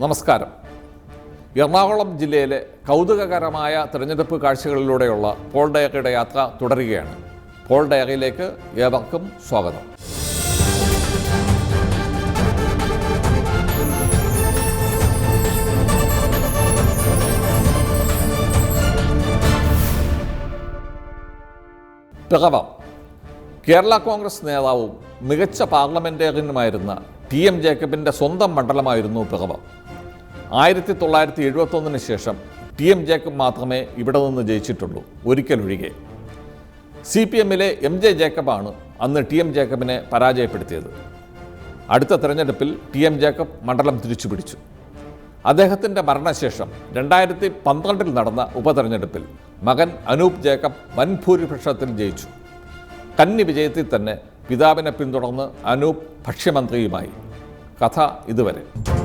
നമസ്കാരം. എറണാകുളം ജില്ലയിലെ കൗതുകകരമായ തിരഞ്ഞെടുപ്പ് കാഴ്ചകളിലൂടെയുള്ള പോൾ ഡയറിയുടെ യാത്ര തുടരുകയാണ്. പോൾ ഡയറിയിലേക്ക് ഏവർക്കും സ്വാഗതം. പിറവം. കേരള കോൺഗ്രസ് നേതാവും മികച്ച പാർലമെന്റേറിയനുമായിരുന്ന ടി എം ജേക്കബിന്റെ സ്വന്തം മണ്ഡലമായിരുന്നു പിറവം. ആയിരത്തി തൊള്ളായിരത്തി എഴുപത്തൊന്നിന് ശേഷം ടി എം ജേക്കബ് മാത്രമേ ഇവിടെ നിന്ന് ജയിച്ചിട്ടുള്ളൂ ഒരിക്കലൊഴികെ സി പി എമ്മിലെ എം ജെ ജേക്കബാണ് അന്ന് ടി എം ജേക്കബിനെ പരാജയപ്പെടുത്തിയത്. അടുത്ത തെരഞ്ഞെടുപ്പിൽ ടി എം ജേക്കബ് മണ്ഡലം തിരിച്ചുപിടിച്ചു. അദ്ദേഹത്തിന്റെ മരണശേഷം രണ്ടായിരത്തി പന്ത്രണ്ടിൽ നടന്ന ഉപതെരഞ്ഞെടുപ്പിൽ മകൻ അനൂപ് ജേക്കബ് വൻ ഭൂരിപക്ഷത്തിൽ ജയിച്ചു. കന്നി വിജയത്തിൽ തന്നെ പിതാവിനെ പിന്തുടർന്ന് അനൂപ് ഭക്ഷ്യമന്ത്രിയുമായി. കഥ ഇതുവരെ.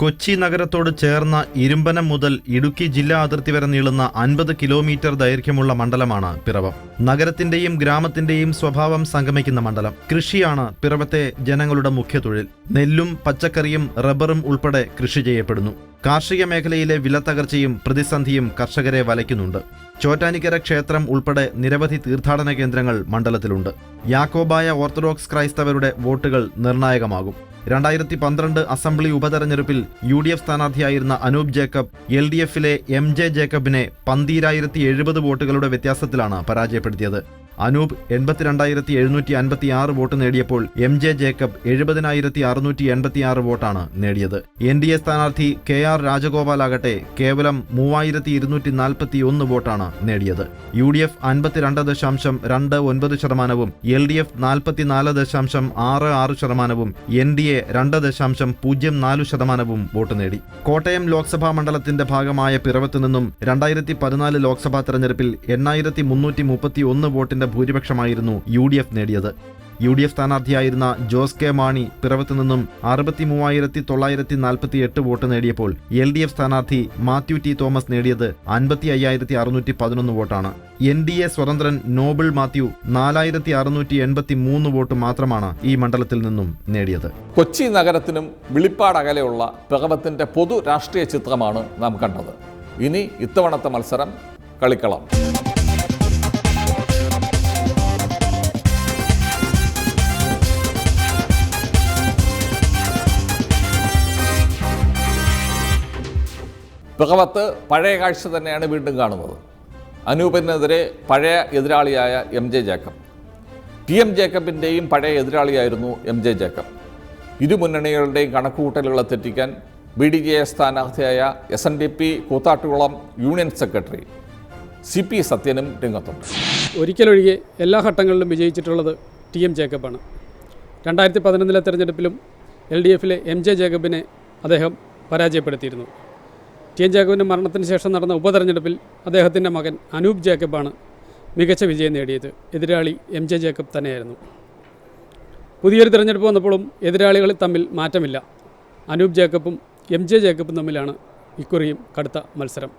കൊച്ചി നഗരത്തോട് ചേർന്ന ഇരുമ്പനം മുതൽ ഇടുക്കി ജില്ലാ അതിർത്തി വരെ നീളുന്ന അൻപത് കിലോമീറ്റർ ദൈർഘ്യമുള്ള മണ്ഡലമാണ് പിറവം. നഗരത്തിന്റെയും ഗ്രാമത്തിന്റെയും സ്വഭാവം സംഗമിക്കുന്ന മണ്ഡലം. കൃഷിയാണ് പിറവത്തെ ജനങ്ങളുടെ മുഖ്യ തൊഴിൽ നെല്ലും പച്ചക്കറിയും റബ്ബറും ഉൾപ്പെടെ കൃഷി ചെയ്യപ്പെടുന്നു. കാർഷിക മേഖലയിലെ വിലത്തകർച്ചയും പ്രതിസന്ധിയും കർഷകരെ വലയ്ക്കുന്നുണ്ട്. ചോറ്റാനിക്കര ക്ഷേത്രം ഉൾപ്പെടെ നിരവധി തീർത്ഥാടന കേന്ദ്രങ്ങൾ മണ്ഡലത്തിലുണ്ട്. യാക്കോബായ ഓർത്തഡോക്സ് ക്രൈസ്തവരുടെ വോട്ടുകൾ നിർണായകമാകും. രണ്ടായിരത്തി പന്ത്രണ്ട് അസംബ്ലി ഉപതെരഞ്ഞെടുപ്പിൽ യു ഡി എഫ് സ്ഥാനാർത്ഥിയായിരുന്ന അനൂപ് ജേക്കബ് എൽ ഡി എഫിലെ എം ജെ ജേക്കബിനെ പന്തീരായിരത്തി എഴുപത് വോട്ടുകളുടെ വ്യത്യാസത്തിലാണ് പരാജയപ്പെടുത്തിയത്. അനൂപ് എൺപത്തിരണ്ടായിരത്തി എഴുന്നൂറ്റി അൻപത്തി ആറ് വോട്ട് നേടിയപ്പോൾ എം ജെ ജേക്കബ് എഴുപതിനായിരത്തി അറുന്നൂറ്റി എൺപത്തി ആറ് വോട്ടാണ് നേടിയത്. എൻ ഡി എ സ്ഥാനാർത്ഥി കെ ആർ രാജഗോപാലാകട്ടെ കേവലം മൂവായിരത്തി ഇരുന്നൂറ്റി നാൽപ്പത്തി ഒന്ന് വോട്ടാണ് നേടിയത്. യു ഡി എഫ് അൻപത്തിരണ്ട് ദശാംശം രണ്ട് ഒൻപത് ശതമാനവും എൽ ഡി എഫ് നാൽപ്പത്തിനാല് ദശാംശം ആറ് ആറ് ശതമാനവും എൻ ഡി എ രണ്ട് ദശാംശം പൂജ്യം നാല് ശതമാനവും വോട്ട് നേടി. കോട്ടയം ലോക്സഭാ മണ്ഡലത്തിന്റെ ഭാഗമായ പിറവത്ത് നിന്നും രണ്ടായിരത്തി പതിനാല് ലോക്സഭാ തെരഞ്ഞെടുപ്പിൽ എണ്ണായിരത്തി മുന്നൂറ്റി മുപ്പത്തി ഒന്ന് വോട്ടിന്റെ ഭൂരിപക്ഷമായിരുന്നു യു ഡി എഫ് നേടിയത്. യു ഡി എഫ് സ്ഥാനാർത്ഥിയായിരുന്ന ജോസ് കെ മാണി പിറവത്ത് നിന്നും അറുപത്തി മൂവായിരത്തി തൊള്ളായിരത്തി നാൽപ്പത്തി എട്ട് വോട്ട് നേടിയപ്പോൾ എൽ ഡി എഫ് സ്ഥാനാർത്ഥി മാത്യു ടി തോമസ് നേടിയത് അൻപത്തി അയ്യായിരത്തി അറുന്നൂറ്റി പതിനൊന്ന് വോട്ടാണ്. എൻ ഡി എ സ്വതന്ത്രൻ നോബിൾ മാത്യു നാലായിരത്തി അറുന്നൂറ്റി എൺപത്തി മൂന്ന് വോട്ട് മാത്രമാണ് ഈ മണ്ഡലത്തിൽ നിന്നും നേടിയത്. കൊച്ചി നഗരത്തിനും വിളിപ്പാടകലെയുള്ള പിറവത്തിന്റെ പൊതു രാഷ്ട്രീയ ചിത്രമാണ് നാം കണ്ടത്. ഇനി ഇത്തവണത്തെ മത്സരം കളിക്കളം. പിറവത്ത് പഴയ കാഴ്ച തന്നെയാണ് വീണ്ടും കാണുന്നത്. അനൂപിനെതിരെ പഴയ എതിരാളിയായ M J Jacob. T M ജേക്കബിന്റെയും പഴയ എതിരാളിയായിരുന്നു എം ജെ ജേക്കബ്. ഇരു മുന്നണികളുടെയും കണക്കുകൂട്ടലുകളെ തെറ്റിക്കാൻ B D J S സ്ഥാനാർത്ഥിയായ S N D P Koothattukulam union secretary C P സത്യനും രംഗത്തുണ്ട്. ഒരിക്കലൊഴികെ എല്ലാ ഘട്ടങ്ങളിലും വിജയിച്ചിട്ടുള്ളത് ടി എം ജേക്കബാണ്. രണ്ടായിരത്തി പതിനൊന്നിലെ തെരഞ്ഞെടുപ്പിലും എൽ ഡി എഫിലെ എം ജെ ജേക്കബിനെ അദ്ദേഹം പരാജയപ്പെടുത്തിയിരുന്നു. ടി എൻ ജാക്കബിന്റെ മരണത്തിന് ശേഷം നടന്ന ഉപതെരഞ്ഞെടുപ്പിൽ അദ്ദേഹത്തിന്റെ മകൻ അനൂപ് ജേക്കബാണ് മികച്ച വിജയം നേടിയത്. എതിരാളി എം ജെ ജേക്കബ് തന്നെയായിരുന്നു. പുതിയൊരു തിരഞ്ഞെടുപ്പ് വന്നപ്പോഴും എതിരാളികൾ തമ്മിൽ മാറ്റമില്ല. അനൂപ് ജേക്കബും എം ജെ ജേക്കബും തമ്മിലാണ് ഇക്കുറിയും കടുത്ത മത്സരം.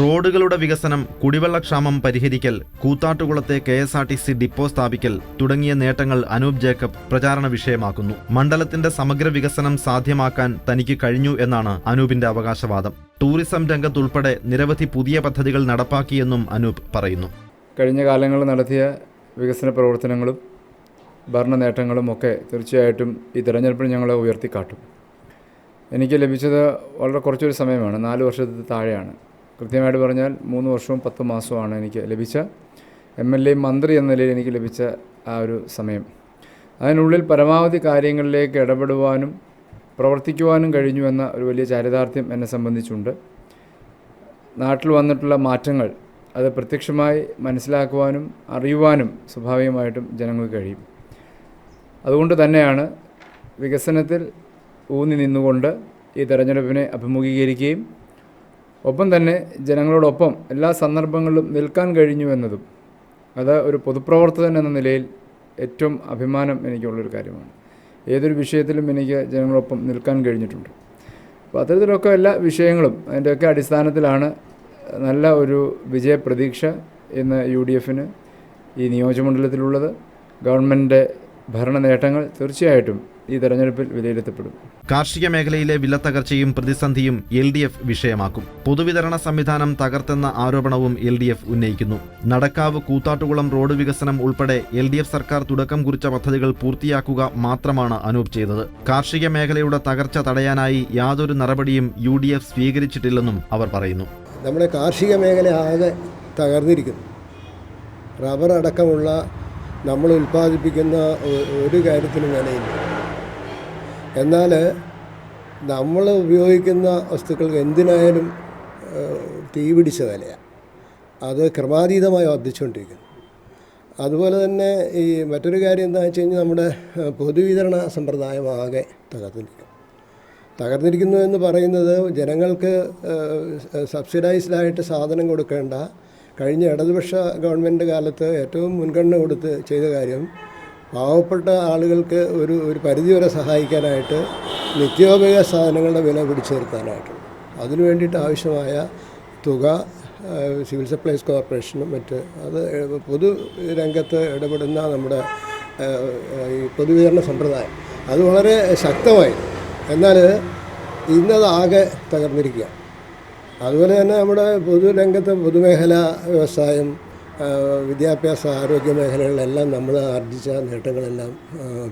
റോഡുകളുടെ വികസനം കുടിവെള്ളക്ഷാമം പരിഹരിക്കൽ കൂത്താട്ടുകുളത്തെ K S R T C depot സ്ഥാപിക്കൽ തുടങ്ങിയ നേട്ടങ്ങൾ അനൂപ് ജേക്കബ് പ്രചാരണ വിഷയമാക്കുന്നു. മണ്ഡലത്തിന്റെ സമഗ്ര വികസനം സാധ്യമാക്കാൻ തനിക്ക് കഴിഞ്ഞു എന്നാണ് അനൂപിന്റെ അവകാശവാദം. ടൂറിസം രംഗത്തുൾപ്പെടെ നിരവധി പുതിയ പദ്ധതികൾ നടപ്പാക്കിയെന്നും അനൂപ് പറയുന്നു. കഴിഞ്ഞ കാലങ്ങളിൽ നടത്തിയ വികസന പ്രവർത്തനങ്ങളും ഭരണ നേട്ടങ്ങളും ഒക്കെ തീർച്ചയായിട്ടും ഈ തിരഞ്ഞെടുപ്പിൽ ഞങ്ങളെ ഉയർത്തിക്കാട്ടും. എനിക്ക് ലഭിച്ചത് വളരെ കുറച്ചൊരു സമയമാണ്. നാല് വർഷത്തിൽ താഴെയാണ്. കൃത്യമായിട്ട് പറഞ്ഞാൽ മൂന്ന് വർഷവും പത്ത് മാസവുമാണ് എനിക്ക് ലഭിച്ച എം എൽ എ മന്ത്രി എന്ന നിലയിൽ എനിക്ക് ലഭിച്ച ആ ഒരു സമയം. അതിനുള്ളിൽ പരമാവധി കാര്യങ്ങളിലേക്ക് ഇടപെടുവാനും പ്രവർത്തിക്കുവാനും കഴിഞ്ഞു എന്ന ഒരു വലിയ ചാരിതാർത്ഥ്യം എന്നെ സംബന്ധിച്ചുണ്ട്. നാട്ടിൽ വന്നിട്ടുള്ള മാറ്റങ്ങൾ അത് പ്രത്യക്ഷമായി മനസ്സിലാക്കുവാനും അറിയുവാനും സ്വാഭാവികമായിട്ടും ജനങ്ങൾക്ക് കഴിയും. അതുകൊണ്ട് തന്നെയാണ് വികസനത്തിൽ ഊന്നി നിന്നുകൊണ്ട് ഈ തെരഞ്ഞെടുപ്പിനെ അഭിമുഖീകരിക്കുകയും ഒപ്പം തന്നെ ജനങ്ങളോടൊപ്പം എല്ലാ സന്ദർഭങ്ങളിലും നിൽക്കാൻ കഴിഞ്ഞു എന്നതും അത് ഒരു പൊതുപ്രവർത്തകൻ എന്ന നിലയിൽ ഏറ്റവും അഭിമാനം എനിക്കുള്ളൊരു കാര്യമാണ്. ഏതൊരു വിഷയത്തിലും എനിക്ക് ജനങ്ങളൊപ്പം നിൽക്കാൻ കഴിഞ്ഞിട്ടുണ്ട്. അപ്പോൾ അത്തരത്തിലൊക്കെ എല്ലാ വിഷയങ്ങളും അതിന്റെയൊക്കെ അടിസ്ഥാനത്തിലാണ് നല്ല ഒരു വിജയപ്രതീക്ഷ ഇന്ന് യു ഡി എഫിന് ഈ നിയോജകമണ്ഡലത്തിലുള്ളത്. ഗവൺമെന്റ് ഭരണ നേട്ടങ്ങൾ തീർച്ചയായിട്ടും ഈ തെരഞ്ഞെടുപ്പിൽ വിലയിരുത്തപ്പെടും. കാർഷിക മേഖലയിലെ വിലത്തകർച്ചയും പ്രതിസന്ധിയും എൽ ഡി എഫ് വിഷയമാക്കും. പൊതുവിതരണ സംവിധാനം തകർത്തെന്ന ആരോപണവും എൽ ഡി എഫ് ഉന്നയിക്കുന്നു. നടക്കാവ് കൂത്താട്ടുകുളം റോഡ് വികസനം ഉൾപ്പെടെ എൽ ഡി എഫ് സർക്കാർ തുടക്കം കുറിച്ച പദ്ധതികൾ പൂർത്തിയാക്കുക മാത്രമാണ് അനൂപ് ചെയ്തത്. കാർഷിക മേഖലയുടെ തകർച്ച തടയാനായി യാതൊരു നടപടിയും യു ഡി എഫ് സ്വീകരിച്ചിട്ടില്ലെന്നും അവർ പറയുന്നു. നമ്മുടെ കാർഷിക മേഖല ആകെ തകർന്നിരിക്കുന്നു. റബ്ബർ അടക്കമുള്ള നമ്മൾ ഉൽപ്പാദിപ്പിക്കുന്ന ഒരു കാര്യത്തിനും വിലയില്ല. എന്നാൽ നമ്മൾ ഉപയോഗിക്കുന്ന വസ്തുക്കൾക്ക് എന്തിനായാലും തീ പിടിച്ച വിലയാണ് അത് ക്രമാതീതമായി വർദ്ധിച്ചുകൊണ്ടിരിക്കുന്നു. അതുപോലെ തന്നെ ഈ മറ്റൊരു കാര്യം എന്താ വെച്ച് കഴിഞ്ഞാൽ നമ്മുടെ പൊതുവിതരണ സമ്പ്രദായം ആകെ തകർന്നിരിക്കുന്നു. തകർന്നിരിക്കുന്നു എന്ന് പറയുന്നത് ജനങ്ങൾക്ക് സബ്സിഡൈസ്ഡായിട്ട് സാധനം കൊടുക്കേണ്ട കഴിഞ്ഞ ഇടതുപക്ഷ ഗവൺമെന്റ് കാലത്ത് ഏറ്റവും മുൻഗണന കൊടുത്ത് ചെയ്ത കാര്യം പാവപ്പെട്ട ആളുകൾക്ക് ഒരു ഒരു പരിധിവരെ സഹായിക്കാനായിട്ട് നിത്യോപയോഗ സാധനങ്ങളുടെ വില പിടിച്ചു നിർത്താനായിട്ട് അതിനു വേണ്ടിയിട്ട് ആവശ്യമായ തുക സിവിൽ സപ്ലൈസ് കോർപ്പറേഷനും മറ്റ് അത് പൊതു രംഗത്ത് ഇടപെടുന്ന നമ്മുടെ ഈ പൊതുവിതരണ സമ്പ്രദായം. അത് വളരെ ശക്തമായി. എന്നാൽ ഇന്നതാകെ തകർന്നിരിക്കുക അതുപോലെ തന്നെ നമ്മുടെ പൊതുരംഗത്തെ പൊതുമേഖല വ്യവസായം വിദ്യാഭ്യാസ ആരോഗ്യ മേഖലകളിലെല്ലാം നമ്മൾ ആർജിച്ച നേട്ടങ്ങളെല്ലാം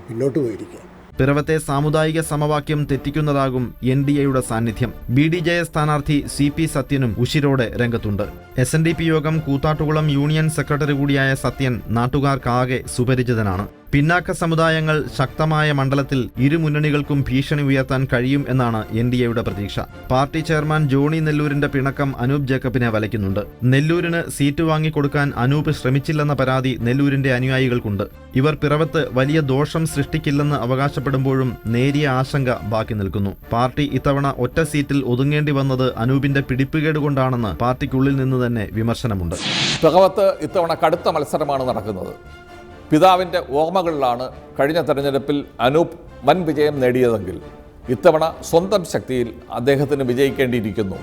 പിന്നോട്ട് പോയിരിക്കുക പിറവത്തെ സാമുദായിക സമവാക്യം തെറ്റിക്കുന്നതാകും എൻ ഡി എയുടെ സാന്നിധ്യം. ബി ഡി ജെ സ്ഥാനാർത്ഥി സി പി സത്യനും ഉശിരോടെ രംഗത്തുണ്ട്. എസ് എൻ ഡി പി യോഗം കൂത്താട്ടുകുളം യൂണിയൻ സെക്രട്ടറി കൂടിയായ സത്യൻ നാട്ടുകാർക്കാകെ സുപരിചിതനാണ്. പിന്നാക്ക സമുദായങ്ങൾ ശക്തമായ മണ്ഡലത്തിൽ ഇരു മുന്നണികൾക്കും ഭീഷണി ഉയർത്താൻ കഴിയും എന്നാണ് എൻ ഡി എയുടെ പ്രതീക്ഷ. പാർട്ടി ചെയർമാൻ ജോണി നെല്ലൂരിന്റെ പിണക്കം അനൂപ് ജേക്കബിനെ വലയ്ക്കുന്നുണ്ട്. നെല്ലൂരിന് സീറ്റ് വാങ്ങിക്കൊടുക്കാൻ അനൂപ് ശ്രമിച്ചില്ലെന്ന പരാതി നെല്ലൂരിന്റെ അനുയായികൾക്കുണ്ട്. ഇവർ പിറവത്ത് വലിയ ദോഷം സൃഷ്ടിക്കില്ലെന്ന് അവകാശപ്പെടുമ്പോഴും നേരിയ ആശങ്ക ബാക്കി നിൽക്കുന്നു. പാർട്ടി ഇത്തവണ ഒറ്റ സീറ്റിൽ ഒതുങ്ങേണ്ടി വന്നത് അനൂപിന്റെ പിടിപ്പുകേട് കൊണ്ടാണെന്ന് പാർട്ടിക്കുള്ളിൽ നിന്ന് തന്നെ വിമർശനമുണ്ട്. പിറവത്ത് ഇത്തവണ കടുത്ത മത്സരമാണ് നടക്കുന്നത്. പിതാവിന്റെ ഓർമ്മകളിലാണ് കഴിഞ്ഞ തെരഞ്ഞെടുപ്പിൽ അനൂപ് വൻ വിജയം നേടിയതെങ്കിൽ ഇത്തവണ സ്വന്തം ശക്തിയിൽ അദ്ദേഹത്തിന് വിജയിക്കേണ്ടിയിരിക്കുന്നു.